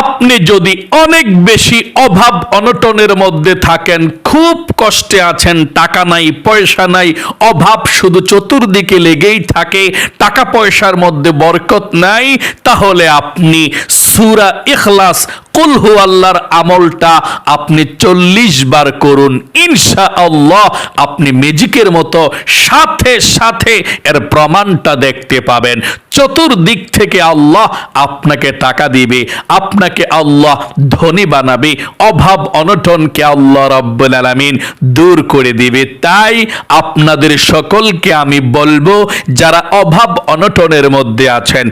আপনি যদি অনেক বেশি অভাব অনটনের মধ্যে থাকেন, খুব কষ্টে আছেন, টাকা নাই, পয়সা নাই, অভাব শুধু চতুর্দিকে লেগেই থাকে, টাকা পয়সার মধ্যে বরকত নাই, তাহলে আপনি সুরা ইখলাস কুল হু আল্লাহর আমলটা আপনি চল্লিশ বার করুন। ইনশা আল্লাহ আপনি ম্যাজিকের মতো সাথে সাথে এর প্রমাণটা দেখতে পাবেন। চতুর্দিক থেকে আল্লাহ আপনাকে টাকা দিবে, আপনাকে আল্লাহ ধনী বানাবে, অভাব অনটনকে আল্লাহ রব্বুল আলামিন দূর করে দিবে। তাই আপনাদের সকলকে আমি বলব, যারা অভাব অনটনের মধ্যে আছেন,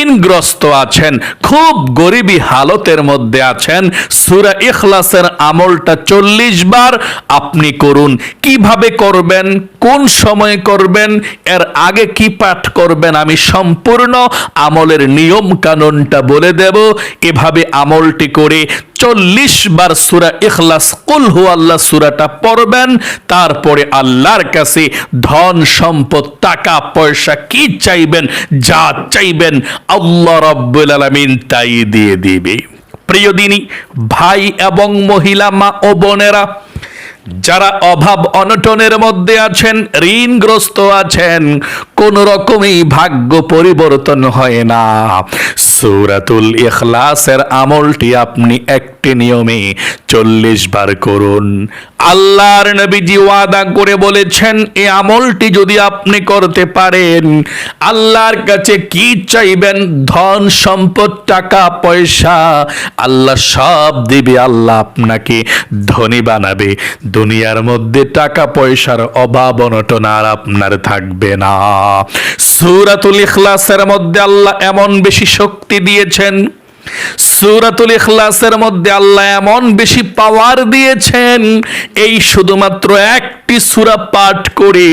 ঋণগ্রস্ত আছেন, খুব গরিবী হালতের মধ্যে আছেন। সুরা ইখলাসের আমলটা চল্লিশ বার আপনি করুন। কীভাবে করবেন? কোন সময় করবেন? এর আগে কি পাঠ করবেন? আমি সম্পূর্ণ আমলের নিয়ম কানুনটা বলে দেব। এভাবে আমলটি করে চল্লিশ বার সুরা ইখলাস, কুল হু আল্লাহ সুরাটা পড়বেন। তারপরে আল্লাহর কাছে ধন, সম্পদ, টাকা, পয়সা কি চাইবেন? যা চাইবেন আল্লাহ রব্বুল আলামিন তাই দিয়ে দিবে। প্রিয় দিনী ভাই এবং মহিলা মা ও বোনেরা, যারা অভাব অনটনের মধ্যে আছেন, ঋণগ্রস্ত আছেন, কোন রকমই ভাগ্য পরিবর্তন হয় না। সূরাতুল ইখলাসের আমলটি আপনি একটি নিয়মে চল্লিশ বার করুন। আল্লাহর নবীজি ওয়াদা করে বলেছেন এই আমলটি যদি আপনি করতে পারেন, আল্লাহর কাছে কি চাইবেন? ধন, সম্পদ, টাকা, পয়সা? আল্লাহ সব দিবে, আল্লাহ আপনাকে ধনী বানাবে। দুনিয়ার মধ্যে টাকা, পয়সার অভাব, অনটন আর আপনার থাকবে না। সূরাতুল ইখলাসের মধ্যে আল্লাহ এমন বেশি শক্তি দিয়েছেন। সুরাতুল ইখলাসের মধ্যে আল্লাহ এমন বেশি পাওয়ার দিয়েছেন, এই শুধুমাত্র একটি সুরা পাঠ করে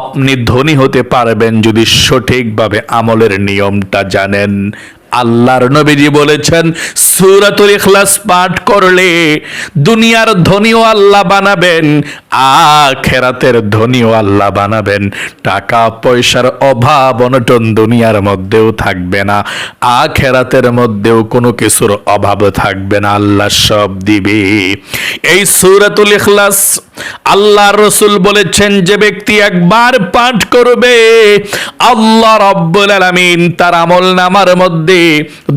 আপনি ধনী হতে পারবেন যদি সঠিকভাবে আমলের নিয়মটা জানেন। আল্লাহর নবীজি বলেছেন, সূরাতুল ইখলাস পাঠ করলে দুনিয়ার ধনীও আল্লাহ বানাবেন, আখেরাতের ধনীও আল্লাহ বানাবেন। টাকা, পয়সার অভাব অনটন দুনিয়ার মধ্যেও থাকবে না, আখেরাতের মধ্যেও কোনো কিছুর অভাব থাকবে না, আল্লাহ সব দিবে। এই সূরাতুল ইখলাস আল্লাহ রসুল বলেছেন, যে ব্যক্তি একবার পাঠ করবে, আল্লাহ রব্বুল আলামিন তার আমল নামার মধ্যে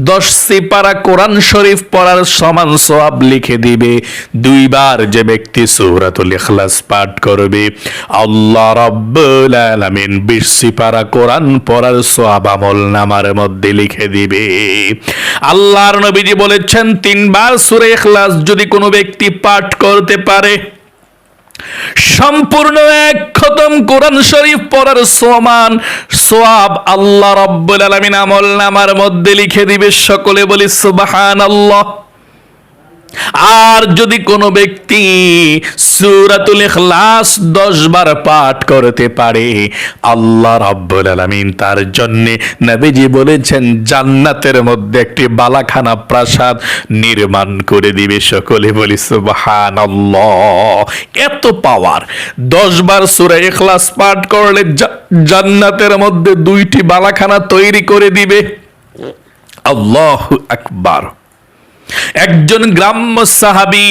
দশ সিপারা কোরআন শরীফ পড়ার সমান সওয়াব লিখে দিবে। দুইবার যে ব্যক্তি সূরাতুল ইখলাস পাঠ করবে, আল্লাহ রব্বুল আলামিন বিশ সিপারা কোরআন পড়ার সওয়াব আমল নামার মধ্যে লিখে দিবে। আল্লাহর নবীজি বলেছেন, তিনবার সূরা ইখলাস যদি কোনো ব্যক্তি পাঠ করতে পারে সম্পূর্ণ এক খতম কোরআন শরীফ পড়ার সমান সোয়াব আল্লাহ রব্বুল আলমিন আমল নামার মধ্যে লিখে দিবে, সকলে বলি সুবহানাল্লাহ। আর যদি কোনো ব্যক্তি সূরাতুল ইখলাস 10 বার পাঠ করতে পারে, আল্লাহ রাব্বুল আলামিন তার জন্য নবীজি বলেছেন, জান্নাতের মধ্যে একটি বালাখানা প্রাসাদ নির্মাণ করে দিবে সকলে। বলি, সুবহানাল্লাহ, এত পাওয়ার 10 বার সূরা ইখলাস পাঠ করলে জান্নাতের মধ্যে দুইটি বালাখানা তৈরি করে দিবে। আল্লাহু আকবার। একজন গ্রাম্য সাহাবী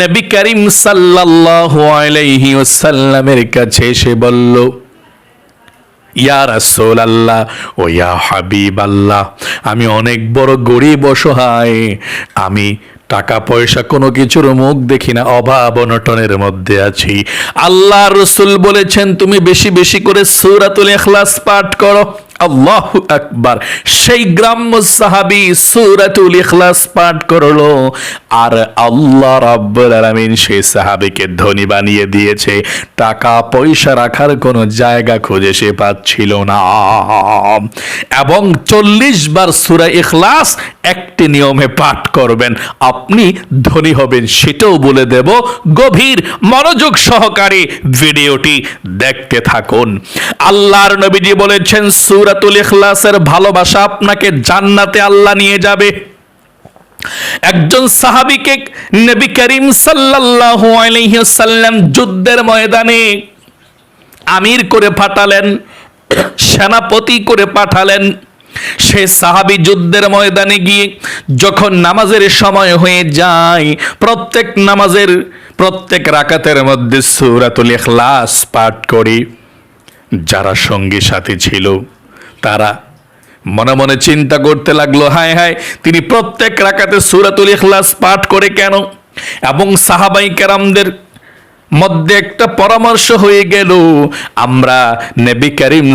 নবী করিম সাল্লাল্লাহু আলাইহি ওয়াসাল্লামের কাছে এসে বলল, ইয়া রাসূল আল্লাহ ও ইয়া হাবিব আল্লাহ আমি অনেক বড় গরিব অসহায়। আমি টাকা পয়সা কোনো কিছুর মুখ দেখি না, অভাব অনটনের মধ্যে আছি। আল্লাহ রসুল বলেছেন, তুমি বেশি বেশি করে সূরাতুল ইখলাস পাঠ করো। আল্লাহ আকবার। সেই গ্রাম্য সাহাবি সূরাতুল ইখলাস পাঠ করল। আর আল্লাহ রাব্বুল আলামিন সেই সাহাবীকে ধনী বানিয়ে দিয়েছে। টাকা পয়সা রাখার কোনো জায়গা খুঁজে সে পাচ্ছিল না। এবং চল্লিশ বার সূরা ইখলাস একটি নিয়মে পাঠ করবেন। আপনি ধনী হবেন সেটাও বলে দেব। গভীর মনোযোগ সহকারে ভিডিওটি দেখতে থাকুন। আল্লাহর নবীজি বলেছেন সূরাতুল ইখলাসের ভালোবাসা আপনাকে জান্নাতে আল্লাহ নিয়ে যাবে। একজন সাহাবীকে নবী করিম সাল্লাল্লাহু আলাইহি সাল্লাম যুদ্ধের ময়দানে আমির করে পাঠালেন, সেনাপতি করে পাঠালেন। সে সাহাবি যুদ্ধের ময়দানে গিয়ে যখন নামাজের সময় হয়ে যায়, প্রত্যেক নামাজের, প্রত্যেক রাকাতের মধ্যে সূরাতুল ইখলাস পাঠ করি। যারা সঙ্গী সাথী ছিল তারা। মনে মনে চিন্তা করতে লাগল, হায় হায়, তিনি প্রত্যেক রাকাতে সূরাতুল ইখলাস পাঠ করে কেন? এবং সাহাবাই কেরামদের মধ্যে একটা পরামর্শ হয়ে গেল, আমরা নবী করিম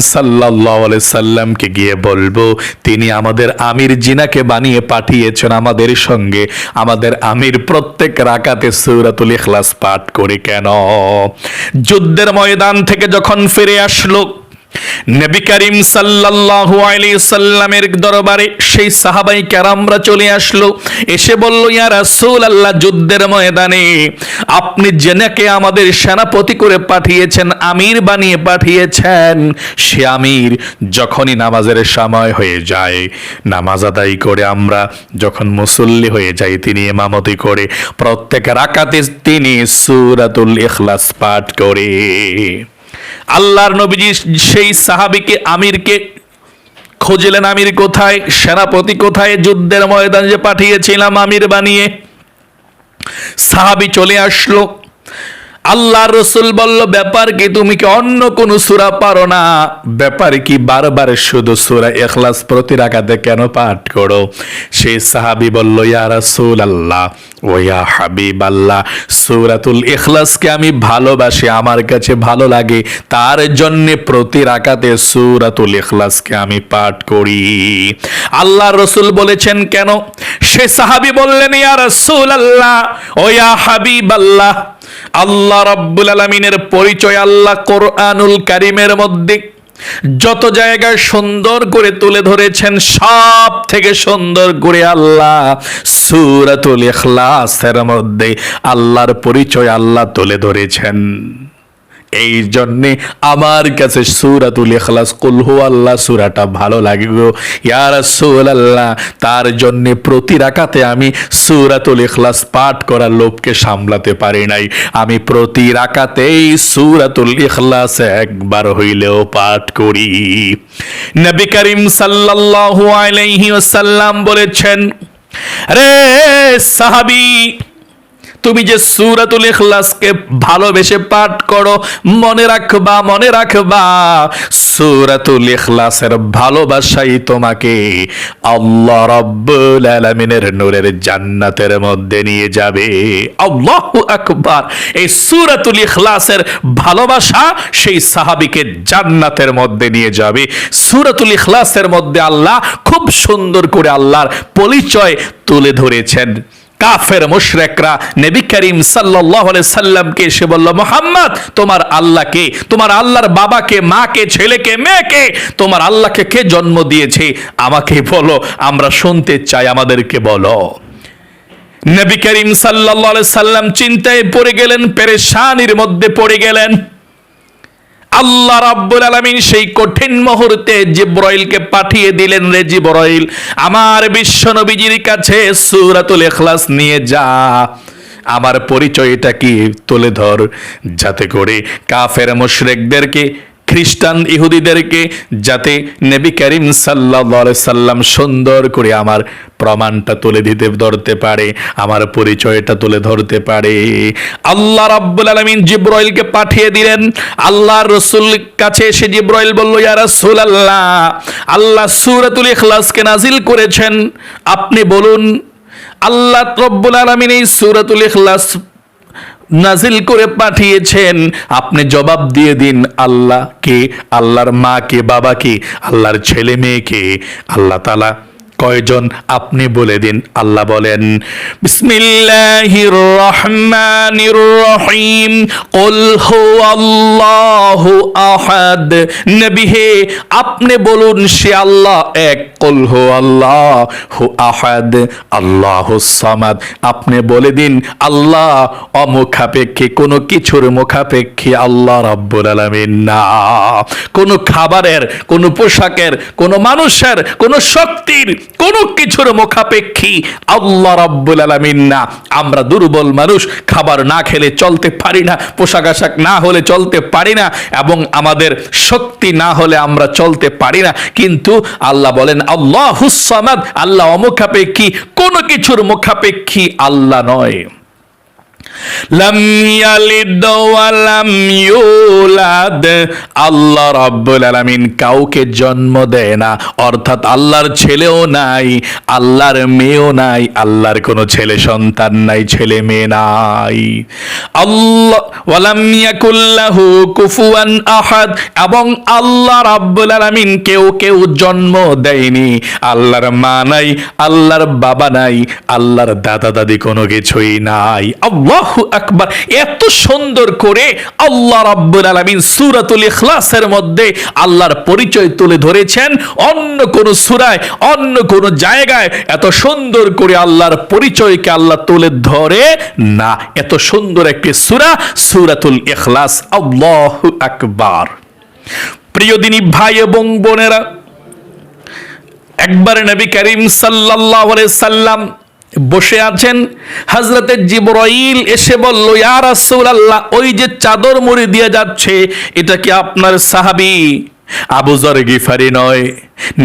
আলাইহি সাল্লামকে গিয়ে বলব, তিনি আমাদের আমির জিনাকে বানিয়ে পাঠিয়েছেন আমাদের সঙ্গে, আমাদের আমির প্রত্যেক রাকাতে সূরাতুল ইখলাস পাঠ করে কেন? যুদ্ধের ময়দান থেকে যখন ফিরে আসলো নবী করিম সাল্লাল্লাহু আলাইহি সাল্লামের দরবারে সেই সাহাবাই কেরামরা চলে আসলো। এসে বলল, ইয়া রাসূলুল্লাহ, যুদ্ধের ময়দানে আপনি জেনাকে আমাদের সেনাপতি করে পাঠিয়েছেন, আমির বানিয়ে পাঠিয়েছেন। সে আমির যখনই নামাজের সময় হয়ে যায়, নামাজ আদায় করে আমরা যখন মুসল্লি হয়ে যাই, তিনি ইমামতি করে প্রত্যেক রাকাতে তিনি সূরাতুল ইখলাস পাঠ করে। আল্লাহর নবীজি সেই সাহাবিকে, আমিরকে খোঁজলেন, আমির কোথায়? সেনাপতি কোথায়? যুদ্ধের ময়দান যে পাঠিয়েছিলাম আমির বানিয়ে। সাহাবি চলে আসলো। আল্লাহ রসুল বলল, ব্যাপার কি? তুমি কি অন্য কোন সুরা পারো না? ব্যাপার কি? বারবার শুধু সুরা এখলাস প্রতি রাখাতে কেন পাঠ করো? সেই সাহাবি বলল, ইয়া রাসূল আল্লাহ ও ইয়া হাবিব আল্লাহ সূরাতুল ইখলাসকে আমি ভালোবাসি, আমার কাছে ভালো লাগে। তার জন্য প্রতি রাকাতে সূরাতুল ইখলাসকে আমি পাঠ করি। আল্লাহ রসুল বলেছেন, কেন? সে সাহাবি বললেন, ইয়া রাসূল আল্লাহ ও ইয়া হাবিব আল্লাহ আল্লাহ রাব্বুল আলামিনের পরিচয় আল্লাহ কোরআনুল কারিমের মধ্যে যত জায়গায় সুন্দর করে তুলে ধরেছেন, সব থেকে সুন্দর করে আল্লাহ সুরাতুল ইখলাসের মধ্যে আল্লাহর পরিচয় আল্লাহ তুলে ধরেছেন। এই জন্যে আমার কাছে সুরাতুল ইখলাস কুলহু আল্লাহ সুরাটা ভালো লাগে গো। ইয়া রাসূলুল্লাহ, তার জন্য প্রতি রাকাতে আমি সুরাতুল ইখলাস পাঠ করার লোভকে সামলাতে পারি নাই। আমি প্রতি রাকাতেই সুরাতুল ইখলাস একবার হইলেও পাঠ করি। নবী করিম সাল্লাল্লাহু আলাইহি ওয়াসাল্লাম বলেছেন, রে সাহাবী তুমি যে সুরাতুল ইখলাসকে ভালোবেসে পাঠ করো, মনে রাখবা মনে রাখবা, সুরাতুল ইখলাসের ভালোবাসাই তোমাকে আল্লাহ রাব্বুল আলামিনের নূরের জান্নাতের মধ্যে নিয়ে যাবে। আল্লাহু আকবার! এই সুরাতুল ইখলাসের ভালোবাসা সেই সাহাবীকে জান্নাতের মধ্যে নিয়ে যাবে। সুরাতুল ইখলাসের মধ্যে আল্লাহ খুব সুন্দর করে আল্লাহর পরিচয় তুলে ধরেছেন। কাফের মুশরেকরা নবী করিম আলাইহি সাল্লামকে এসে বলল, মোহাম্মদ, তোমার আল্লাহকে, তোমার আল্লাহর বাবাকে, মাকে, ছেলেকে, মেয়েকে, তোমার আল্লাহকে কে জন্ম দিয়েছে? আমাকে বলো, আমরা শুনতে চাই, আমাদেরকে বলো। নবী করিম আলাইহি সাল্লাম চিন্তায় পড়ে গেলেন, পেরেশানির মধ্যে পড়ে গেলেন। আল্লাহ রাব্বুল আলামিন সেই কঠিন মুহূর্তে জিব্রাইলকে পাঠিয়ে দিলেন রে জিব্রাইল, আমার বিশ্ব নবীজির কাছে সূরাতুল ইখলাস নিয়ে যা। আমার পরিচয়টা কি তুলে ধর, যাতে করে কাফের মুশরিকদেরকে খ্রিস্টান ইহুদিদেরকে যাতে নবী করিম সাল্লাহ সাল্লাম সুন্দর করে আমার প্রমাণটা তুলে দিতে, ধরতে পারে, আমার পরিচয়টা তুলে ধরতে পারে। আল্লাহ রাব্বুল আলামিন জিব্রাইলকে পাঠিয়ে দিলেন। আল্লাহ রসুল কাছে এসে জিব্রাইল বলল, ইয়া রাসূলুল্লাহ, আল্লাহ সূরাতুল ইখলাসকে নাজিল করেছেন। আপনি বলুন, আল্লাহ রব্বুল আলামিন এই সূরাতুল ইখলাস নাজিল করে পাঠিয়েছেন। আপনি জবাব দিয়ে দিন, আল্লাহ কে? আল্লাহর মা কে, বাবা কে? আল্লাহর ছেলে মেয়েকে আল্লাহ তালা কয়জন আপনি বলে দিন। আল্লাহ বলেন বিসমিল্লাহির রহমানির রহিম কুল হুয়াল্লাহু আহাদ। নবী হে, আপনি বলুন, সে আল্লাহ এক। কুল হুয়াল্লাহু আহাদ আল্লাহুস সামাদ। আপনি বলে দিন, আল্লাহ অমুখাপেক্ষী, কোনো কিছুর মুখাপেক্ষী আল্লাহ রাব্বুল আলামিন না। কোনো খাবারের, কোনো পোশাকের, কোনো মানুষের, কোনো শক্তির কোনো কিছুর মুখাপেক্ষী আল্লাহ রাব্বুল আলামিন না। আমরা দুর্বল মানুষ, খাবার না খেলে চলতে পারি না, পোশাক আশাক না হলে চলতে পারি না, এবং আমাদের শক্তি না হলে আমরা চলতে পারি না। কিন্তু আল্লাহ বলেন, আল্লাহ হুসামাদ আল্লাহ অমুখাপেক্ষী, কোনো কিছুর মুখাপেক্ষী আল্লাহ নয়। লাম ইয়ালিদ ওয়ালাম ইউলাদ আল্লাহ রাব্বুল আলামিন কাউকে জন্ম দেয় না, অর্থাৎ আল্লাহর ছেলেও নাই, আল্লাহর মেয়েও নাই, আল্লাহর কোনো ছেলে সন্তান নাই, ছেলে মেয়ে নাই। আল্লাহ, ওয়ালাম ইয়াকুল্লাহু কুফুয়ান আহাদ, এবং আল্লাহ রাব্বুল আলামিন কেউ কেউ জন্ম দেয়নি। আল্লাহর মা নাই, আল্লাহর বাবা নাই, আল্লাহর দাদা দাদি কোনো কিছুই নাই। আল্লাহু! আকবার। এত সুন্দর করে আল্লাহ রাব্বুল আলামিন সূরাতুল ইখলাসের মধ্যে আল্লাহর পরিচয় তুলে ধরেছেন। অন্য কোন সূরায়, অন্য কোন জায়গায় এত সুন্দর করে আল্লাহর পরিচয়কে আল্লাহ তুলে ধরে না। এত সুন্দর একটি সূরা, সূরাতুল ইখলাস। আল্লাহু আকবার। প্রিয় দিনী ভাই এবং বোনেরা, একবার নবী করিম সাল্লাল্লাহু আলাইহি সাল্লাম বসে আছেন। হজরতে জিবরাইল এসে বলল, ইয়া রাসূলুল্লাহ, ওই যে চাদর মুড়ি দিয়ে যাচ্ছে, এটা কি আপনার সাহাবী? আবু জর গিফারি নয়,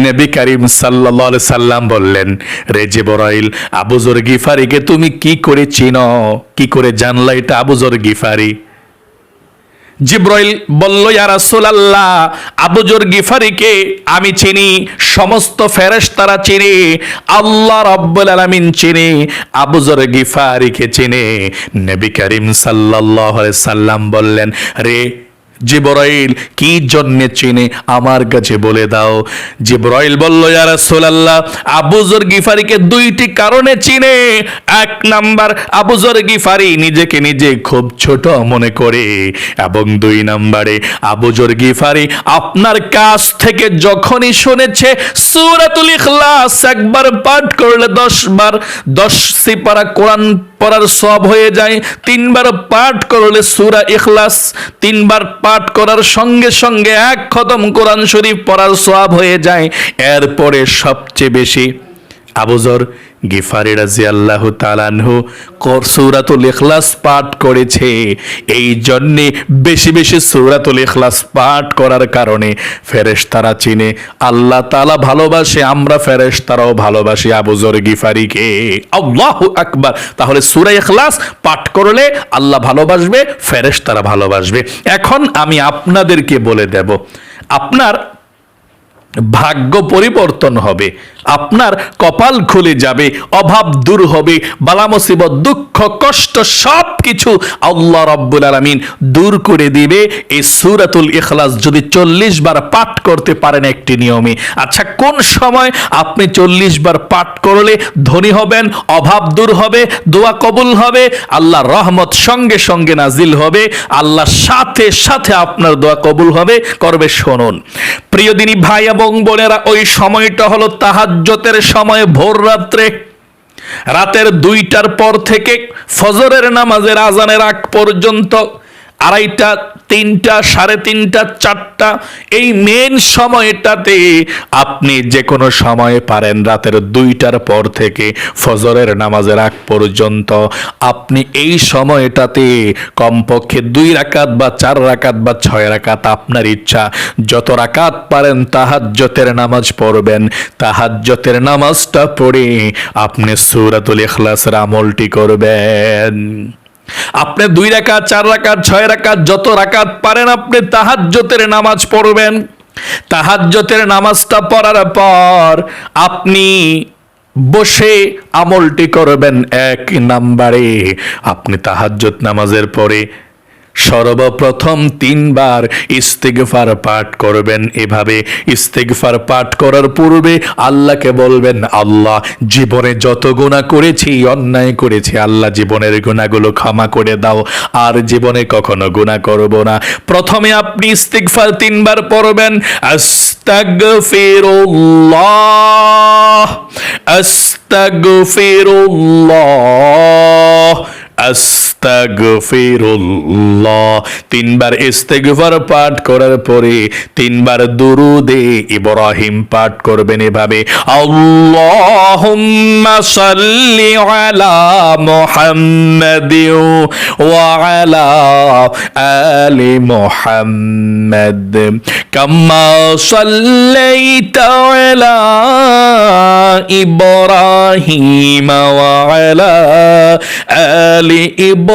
নবী করিম সাল্লাল্লাহু সাল্লাম বললেন, রে জিবরাইল, আবু জর গিফারিকে তুমি কি করে চিনো? কি করে জানলা এটা আবু জর গিফারি? জিব্রাইল বলল, ইয়া রাসূলুল্লাহ আবুজর গিফারিকে আমি চিনি, সমস্ত ফেরেশতারা চিনি, আল্লাহ রাব্বুল আলামিন চিনি আবুজর গিফারিকে চিনি। নবী করিম সাল্লাল্লাহু আলাইহি সাল্লাম বললেন, রে জিব্রাইল, কি জন্যে চিনে আমার কাছে বলে দাও? জিব্রাইল বলল, ইয়া রাসূলুল্লাহ আবুজর গিফারিকে দুইটি কারণে চিনে। এক নাম্বার আবুজর গিফারি নিজেকে নিজে খুব ছোট মনে করে। এবং দুই নাম্বারে আবুজর গিফারি আপনার কাছ থেকে যখনই শুনেছে সূরাতুল ইখলাস একবার পাঠ করলে 10 বার 10 সিপারা কোরআন পড়ার সব হয়ে যায়। তিনবার পাঠ করলে সুরা ইখলাস, তিনবার পাঠ করার সঙ্গে সঙ্গে এক খতম কোরআন শরীফ পড়ার সব হয়ে যায়। এরপরে সবচেয়ে বেশি আবুজর গিফারি রাজি আল্লাহ তালানহু সৌরাতুল ইখলাস পাঠ করেছে। এই জন্যে বেশি বেশি সৌরাতুল ইখলাস পাঠ করার কারণে ফেরেশতারা চিনে, আল্লাহ তালা ভালোবাসে, আমরা ফেরেশতারাও ভালোবাসি আবুজর গিফারিকে। আল্লাহ আকবার। তাহলে সুরা এখলাস পাঠ করলে আল্লাহ ভালোবাসবে, ফেরেশতারা ভালোবাসবে। এখন আমি আপনাদেরকে বলে দেব, আপনার ভাগ্য পরিবর্তন হবে। আপনার কপাল খুলে যাবে, অভাব দূর হবে, বালা মুসিবত, দুঃখ, কষ্ট সব কিছু আল্লাহ রব্বুল আলমিন দূর করে দিবে। এই সুরাতুল ইখলাস যদি চল্লিশ বার পাঠ করতে পারেন একটি নিয়মে। আচ্ছা কোন সময় আপনি চল্লিশ বার পাঠ করলে ধনী হবেন, অভাব দূর হবে, দোয়া কবুল হবে আল্লাহর রহমত সঙ্গে সঙ্গে নাজিল হবে আল্লাহর সাথে সাথে আপনার দোয়া কবুল হবে, করবে শুনুন। প্রিয় দিনী ভাই এবং বোনেরা, ওই সময়টা হলো তাহাজ্জতের সময় ভোর রাত্রে রাতের দুইটার পর থেকে ফজরের নামাজের আজানের আগ পর্যন্ত আড়াইটা, তিনটা, সাড়ে তিনটা, চারটা, এই মেন সময়টাতে আপনি যে কোনো সময়ে পারেন রাতের দুইটার পর থেকে ফজরের নামাজের আগ পর্যন্ত। আপনি এই সময়টাতে কমপক্ষে দুই রাকাত বা চার রাকাত বা ছয় রাকাত আপনার ইচ্ছা। যত রাকাত পারেন তাহাজ্জতের নামাজ পড়বেন। তাহাজ্জতের নামাজটা পড়ে আপনি সুরাতুল ইখলাসের আমলটি করবেন। আপনি দুই রাকাত, চার রাকাত, ছয় রাকাত, যত রাকাত পারেন আপনি তাহাজ্জতের নামাজ পড়বেন। তাহাজ্জতের নামাজটা পড়ার পর আপনি বসে আমলটি করবেন এক নাম্বারে। আপনি তাহাজ্জত নামাজের পরে সর্বপ্রথম তিনবার ইস্তেগফার পাঠ করবেন। এভাবে ইস্তেগফার পাঠ করার পূর্বে আল্লাহকে বলবেন, আল্লাহ, জীবনে যত গুণা করেছি, অন্যায় করেছি, আল্লাহ জীবনের গুণাগুলো ক্ষমা করে দাও। আর জীবনে কখনো গুণা করব না। প্রথমে আপনি ইস্তেগফার তিনবার পড়বেন আস্তাগফিরুল্লাহ আস্তাগফিরুল্লাহ আস্তাগফিরুল্লাহ তিনবার ইস্তেগফার পাঠ করার পরে তিনবার দুরুদে ইব্রাহিম পাঠ করবেন এভাবে, আল্লাহুম্মা সাল্লি আলা মুহাম্মাদ ওয়া আলা আলি মুহাম্মাদ। কাম্মা সাল্লাইতা আলা ইব্রাহিম ওয়া আলা আলি ইব্রাহিম।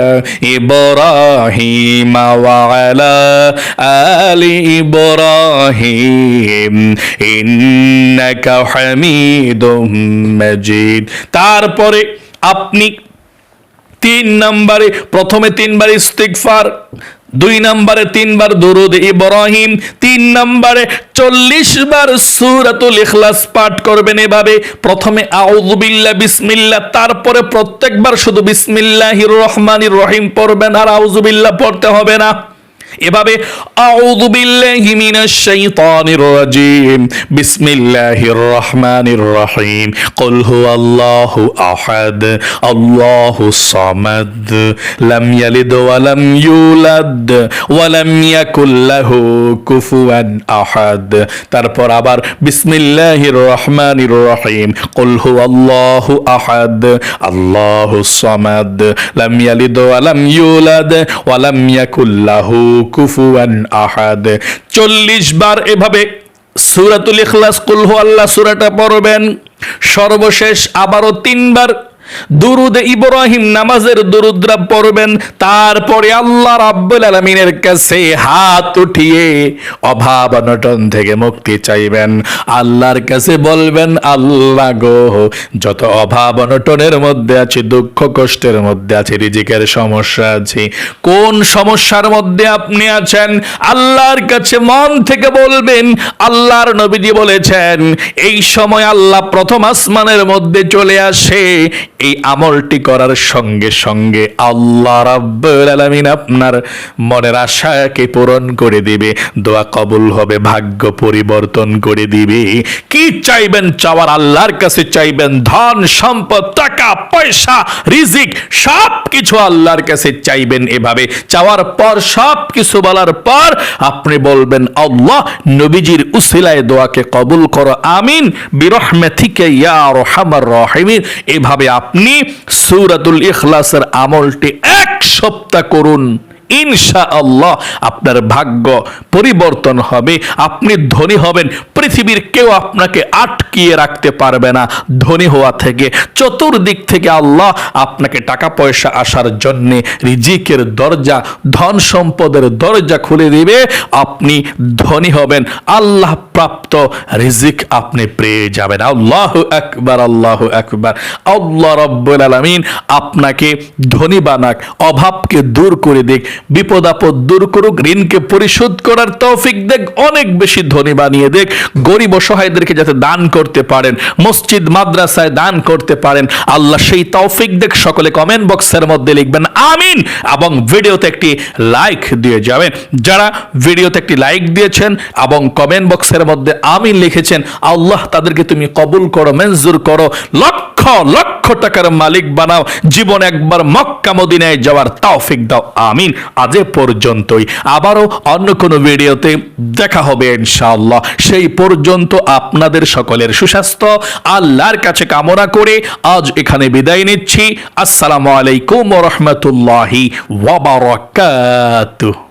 إبراهيم وعلى آل إبراهيم إنك حميد مجيد তারপরে আপনি তিন নম্বরে প্রথমে তিনবার ইস্তিগফার দুই নম্বরে তিনবার দুরুদ ইব্রাহিম, তিন নম্বরে চল্লিশ বার সুরাতুল ইখলাস পাঠ করবেন এভাবে। প্রথমে আউজুবিল্লা বিসমিল্লাহ, তারপরে প্রত্যেকবার শুধু বিসমিল্লাহির রহমানির রহিম পড়বেন আর আউযুবিল্লাহ পড়তে হবে না। এভাবে আউযু বিল্লাহি মিনাশ শাইতানির রাজিম। বিসমিল্লাহির রহমানির রহিম কুল হুয়াল্লাহু আহাদ আল্লাহুস সামাদ। লাম ইয়ালিদ ওয়া লাম ইউলাদ, ওয়া লাম ইয়াকুল লাহু কুফুয়ান আহাদ। তারপর আবার বিসমিল্লাহির রহমানির রহিম কুল হুয়াল্লাহু আহাদ আল্লাহুস সামাদ। লাম ইয়ালিদ ওয়া লাম ইউলাদ, ওয়া লাম ইয়াকুল লাহু কুফুয়ান আহাদ। চল্লিশ বার এভাবে সুরাতুল ইখলাস কুলহু আল্লাহ সুরাটা পড়বেন। সর্বশেষ আবারও তিনবার দুরুদে ইব্রাহিম নামাজের দুরুদ্রা পড়বেন, তারপরে আল্লাহ রাব্বুল আলামিনের কাছে হাত উঠিয়ে অভাব অনটন থেকে মুক্তি চাইবেন। আল্লাহর কাছে বলবেন, আল্লাহ গো, যত অভাব অনটনের মধ্যে আছে, দুঃখ কষ্টের মধ্যে আছে, রিজিকের সমস্যা আছে, কোন সমস্যার মধ্যে আপনি আছেন? আল্লাহর কাছে মন থেকে বলবেন, আল্লাহর নবীজি বলেছেন, এই সময় আল্লাহ প্রথম আসমানের মধ্যে চলে আসে এই আমলটি করার সঙ্গে সঙ্গে আল্লাহ রাব্বুল আলামিন আপনার মনের আশাকে পূরণ করে দিবে, দোয়া কবুল হবে, ভাগ্য পরিবর্তন করে দিবে। কি চাইবেন চাওয়ার? আল্লাহর কাছে চাইবেন ধন, সম্পদ, টাকা, পয়সা, রিজিক সব কিছু আল্লাহর কাছে চাইবেন এভাবে। চাওয়ার পর সব কিছু বলার পর আপনি বলবেন, আল্লাহ, নবীজির উসিলায় দোয়াকে কবুল করো, আমিন বিরহমেথিকে ইয়া রহমার রহিমিন। এভাবে আপনি সূরাতুল ইখলাসের আমলটি এক সপ্তাহ করুন। ইনশা আল্লাহ আপনার ভাগ্য পরিবর্তন হবে, আপনি ধনী হবেন, পৃথিবীর কেউ আপনাকে আটকিয়ে রাখতে পারবে না ধনী হওয়া থেকে। চতুর্দিক থেকে আল্লাহ আপনাকে টাকা পয়সা আসার জন্যে রিজিকের দরজা ধন সম্পদের দরজা খুলে দিবে, আপনি ধনী হবেন, আল্লাহ প্রাপ্ত রিজিক আপনি পেয়ে যাবেন। আল্লাহ একবার আল্লাহ একবার আল্লাহ রব্বুল আলামিন আপনাকে ধনী বানাক, অভাবকে দূর করে দিক বিপদ আপদ দূর করুক, ঋণকে পরিশোধ করার তৌফিক দেখ, অনেক বেশি ধনী বানিয়ে দেখ। গরিব অসহায়দেরকে যাতে দান করতে পারেন, মসজিদ, মাদ্রাসায় দান করতে পারেন। আল্লাহ সেই তৌফিক দেখ, সকলে কমেন্ট বক্সের মধ্যে লিখবেন, আমিন! এবং ভিডিওতে একটি লাইক দিয়ে যাবেন। যারা ভিডিওতে একটি লাইক দিয়েছেন এবং কমেন্ট বক্সের মধ্যে আমিন লিখেছেন, আল্লাহ তাদেরকে তুমি কবুল করো, মঞ্জুর করো। লক্ষ লক্ষ টাকার মালিক বানাও, জীবন একবার মক্কা মদিনায় যাওয়ার তৌফিক দাও। আমিন। আজ পর্যন্তই। আবারও অন্য কোনো ভিডিওতে দেখা হবে ইনশাআল্লাহ। সেই পর্যন্ত আপনাদের সকলের সুস্বাস্থ্য, আল্লাহর কাছে কামনা করে আজ এখানে বিদায় নিচ্ছি। আসসালামু আলাইকুম রহমতুল্লাহি ওয়াবারাকাতুহ